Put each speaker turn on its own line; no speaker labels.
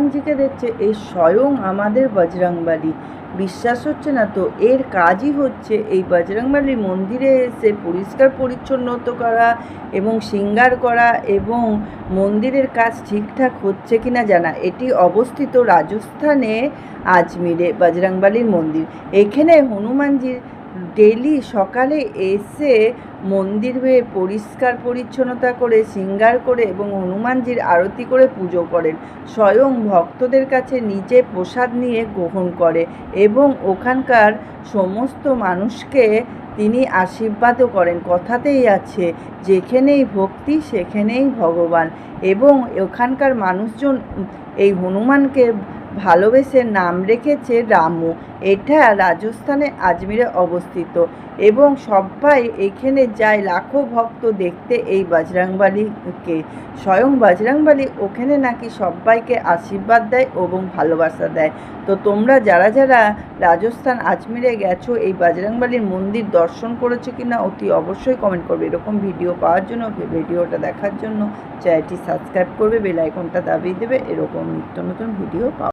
হনুমানজিকে দেখছে এই স্বয়ং আমাদের বজরংবলী। বিশ্বাস হচ্ছে না তো? এর কাজই হচ্ছে এই বজরংবলী মন্দিরে এসে পরিষ্কার পরিচ্ছন্নত করা এবং শৃঙ্গার করা এবং মন্দিরের কাজ ঠিকঠাক হচ্ছে কিনা জানা। এটি অবস্থিত রাজস্থানে আজমিরে বজরংবলীর মন্দির। এখানে হনুমানজির ডেলি সকালে এসে মন্দিরে পরিষ্কার পরিচ্ছন্নতা করে শৃঙ্গার করে এবং হনুমানজির আরতি করে পুজো করেন। স্বয়ং ভক্তদের কাছে নিজে প্রসাদ নিয়ে গ্রহণ করে এবং ওখানকার সমস্ত মানুষকে তিনি আশীর্বাদও করেন। কথাতেই আছে, যেখানেই ভক্তি, সেখানেই ভগবান। এবং ওখানকার মানুষজন এই হনুমানকে ভালোবেসে নাম রেখেছে রামু। এটা রাজস্থানে আজমিরে অবস্থিত এবং সবাই এখানে যায় লাখো ভক্ত দেখতে এই বজরংবলীকে। স্বয়ং বজরংবলী ওখানে নাকি সবাইকে আশীর্বাদ দেয় এবং ভালোবাসা দেয়। তো তোমরা যারা যারা রাজস্থান আজমিরে গেছো, এই বজরংবলীর মন্দির দর্শন করেছ কি না অতি অবশ্যই কমেন্ট করবে। এরকম ভিডিও পাওয়ার জন্য, ভিডিওটা দেখার জন্য চ্যানেলটি সাবস্ক্রাইব করবে, বেল আইকনটা দাবিয়ে দেবে। এরকম নিত্য নতুন ভিডিও পাওয়া